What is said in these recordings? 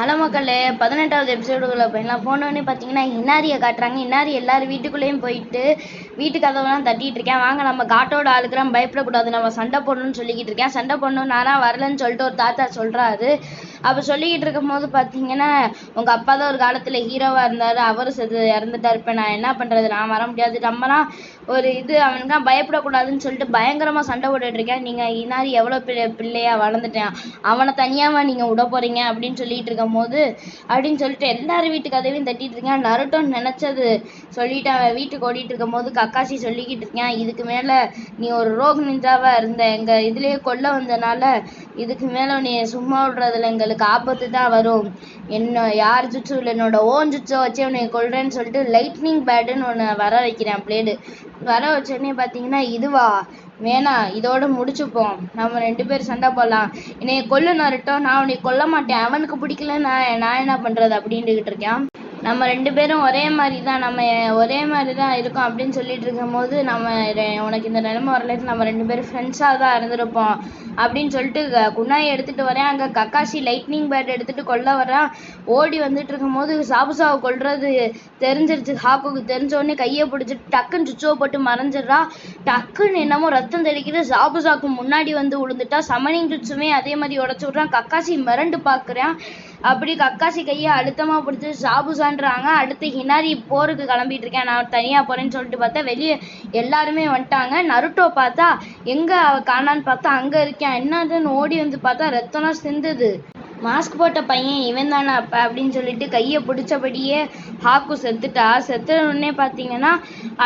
Hello மக்களே பதினெட்டாவது எபிசோடுக்குள்ளே போயிடலாம் போனோடனே பார்த்தீங்கன்னா இன்னாரியை காட்டுறாங்க. இன்னாரி எல்லாரும் வீட்டுக்குள்ளேயும் போயிட்டு வீட்டு கதவுலாம் தட்டிகிட்டு இருக்கேன். வாங்க நம்ம காட்டோட ஆளுக்குறான் பயப்படக்கூடாது. நம்ம சண்டை போடணும்னு சொல்லிக்கிட்டு இருக்கேன். சண்டை போடணும் நானா வரலன்னு சொல்லிட்டு ஒரு தாத்தா சொல்கிறாரு அப்போ சொல்லிக்கிட்டு இருக்கும்போது பார்த்தீங்கன்னா உங்கள் அப்பா தான் ஒரு காலத்தில் ஹீரோவாக இருந்தார். அவரும் செத்து இறந்துட்டார். இப்போ நான் என்ன பண்ணுறது நான் வர முடியாது. நம்மலாம் ஒரு இது அவனுக்கு பயப்படக்கூடாதுன்னு சொல்லிட்டு பயங்கரமாக சண்டை போட்டுட்ருக்கேன் நீங்கள் இன்னாரி எவ்வளோ பிள்ளை பிள்ளையா வளர்ந்துட்டேன். அவனை தனியாவா நீங்கள் விட போகிறீங்க அப்படின்னு சொல்லிட்டு இருக்கும்போது அப்படின்னு சொல்லிட்டு எல்லாரும் வீட்டு கதவையும் தட்டிட்டு இருக்கேன். நருட்டோன்னு நினச்சது சொல்லிட்டு அவன் வீட்டுக்கு ஓடிட்டு இருக்கும்போது கக்காசி சொல்லிக்கிட்டு இருக்கேன் இதுக்கு மேலே நீ ஒரு ரோக் நிஞ்சாவா இருந்த? எங்கள் இதுலேயே கொல்ல வந்தனால இதுக்கு மேலே நீ சும்மா விடுறதுல எங்களுக்கு ஆபத்து தான் வரும். என்ன யார் ஜுட்சு இல்லை என்னோட ஓன் ஜுச்சோ வச்சு உன்னை கொள்றேன்னு சொல்லிட்டு லைட்னிங் பேடுன்னு ஒன்று வர வைக்கிறேன் பிளேடு வர வச்சோடனே பார்த்தீங்கன்னா இதுவா? வேணாம் இதோட முடிச்சுப்போம். நம்ம ரெண்டு பேரும் சண்டை போடலாம். என்னைய கொல்லு நரட்டும் நான் உன்னை கொல்ல மாட்டேன். அவனுக்கு பிடிக்கல நான் நான் என்ன பண்ணுறது அப்படின்ட்டுக்கிட்டு இருக்கேன். நம்ம ரெண்டு பேரும் ஒரே மாதிரி தான் நம்ம ஒரே மாதிரி தான் இருக்கோம் அப்படின்னு சொல்லிட்டு இருக்கும்போது நம்ம உனக்கு இந்த நிலைமை வரலாற்று நம்ம ரெண்டு பேரும் ஃப்ரெண்ட்ஸாக தான் இருந்திருப்போம் அப்படின்னு சொல்லிட்டு க- எடுத்துகிட்டு வரேன். அங்கே கக்காசி லைட்னிங் பேட் எடுத்துகிட்டு கொல்ல வரான் ஓடி வந்துட்டு இருக்கும்போது சாபுசாவை கொள்றது தெரிஞ்சிருச்சு. ஹாக்குக்கு தெரிஞ்சோடனே கையை பிடிச்சிட்டு டக்குன்னு சுவிட்சோ போட்டு மறைஞ்சிடுறா. டக்குன்னு என்னமோ ரத்தம் தெளிக்கிட்டு சாபுசாக்கு முன்னாடி வந்து விழுந்துட்டா சமனிங் சுச்சுமே அதே மாதிரி உடச்சு விட்றான். கக்காசி மிரண்டு பார்க்குறான். அப்படி கக்காசி கையை அழுத்தமா பிடிச்சி சாபுசான்றாங்க. அடுத்து ஹினாரி போருக்கு கிளம்பிட்டு இருக்கேன். நான் தனியா போறேன்னு சொல்லிட்டு பார்த்தா வெளியே எல்லாருமே வந்துட்டாங்க. நருட்டோ பார்த்தா எங்க அவள் காணான்னு பார்த்தா அங்க இருக்கேன் என்னதுன்னு ஓடி வந்து பார்த்தா ரத்தம்லாம் சிந்துது. மாஸ்க் போட்ட பையன் இவன் தானே அப்ப அப்படின்னு சொல்லிட்டு கையை பிடிச்சபடியே ஹாக்கு செத்துட்டா. செத்த உடனே பார்த்தீங்கன்னா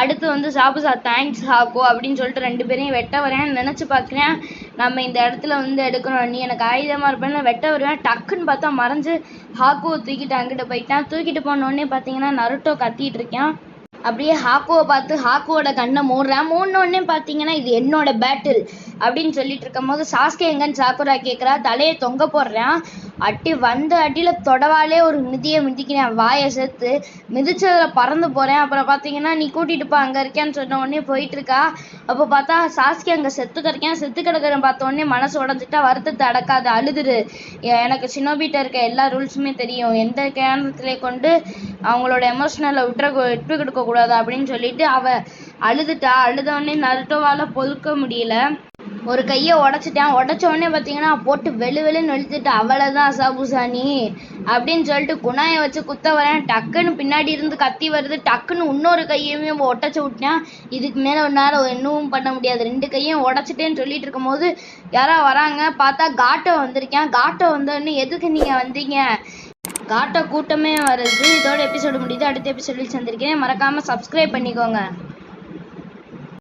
அடுத்து வந்து சாபுசா தேங்க்ஸ் ஹாக்கு அப்படின்னு சொல்லிட்டு ரெண்டு பேரையும் வெட்ட வரேன் நினச்சி பார்க்குறேன். நம்ம இந்த இடத்துல வந்து எடுக்கணும். நீ எனக்கு ஆயுதமாக இருப்பேன்னு வெட்ட வருவேன். டக்குன்னு பார்த்தா மறைஞ்சு ஹாக்குவை தூக்கிட்டு அங்கிட்ட போயிட்டான். தூக்கிட்டு போன உடனே பார்த்தீங்கன்னா நருட்டோ கத்திட்டு இருக்கேன். அப்படியே ஹாக்குவை பார்த்து ஹாக்குவோட கண்ணை மூடுறேன். மூடின உடனே பார்த்தீங்கன்னா இது என்னோட பேட்டில் அப்படின்னு சொல்லிட்டு இருக்கும்போது சாஸ்கே எங்கன்னு சாக்குரா கேட்குறா தலையை தொங்க போடுறான். அட்டி வந்த அடியில் தொடவாலே ஒரு மிதியை மிதிக்கிறேன். வாயை சேர்த்து மிதிச்சதில் பறந்து போகிறேன் அப்புறம் பார்த்தீங்கன்னா நீ கூட்டிட்டு போ அங்கே இருக்கேன்னு சொன்ன உடனே போயிட்டுருக்கா அப்போ பார்த்தா சாஸ்கே அங்கே செத்து கிடக்கேன். செத்து கிடக்கிறேன். பார்த்த உடனே மனசு உடஞ்சிட்டா வருத்தத்தை அடக்காது. அழுதுரு. எனக்கு சின்னோபிட்ட இருக்க எல்லா ரூல்ஸுமே தெரியும். எந்த கேரளத்திலே கொண்டு அவங்களோட எமோஷனலை விட்டுற விட்டு கொடுக்கக்கூடாது அப்படின்னு சொல்லிட்டு அவள் அழுதுட்டா. அழுத நருட்டோவால் பொறுக்க முடியல. ஒரு கையை உடச்சிட்டேன். உடச்ச உடனே பார்த்தீங்கன்னா போட்டு வெளு வெளுன்னு இழுத்துட்டு அவ்வளோதான் அசாபுசானி அப்படின்னு சொல்லிட்டு குணாயை வச்சு குத்த வரேன். டக்குன்னு பின்னாடி இருந்து கத்தி வருது. டக்குன்னு இன்னொரு கையுமே உடச்சி விட்டேன். இதுக்கு மேலே ஒன்றால் இன்னும் பண்ண முடியாது. ரெண்டு கையும் உடச்சிட்டேன்னு சொல்லிட்டு இருக்கும்போது யாரோ வராங்க. பார்த்தா காட்டோ வந்திருக்கேன். காட்டோ வந்தோடனே எதுக்கு நீங்கள் வந்தீங்க? காட்டோ கூட்டமே வருது. இதோட எபிசோடு முடியுது. அடுத்த எபிசோடில் சந்திருக்கேன் மறக்காமல் சப்ஸ்கிரைப் பண்ணிக்கோங்க.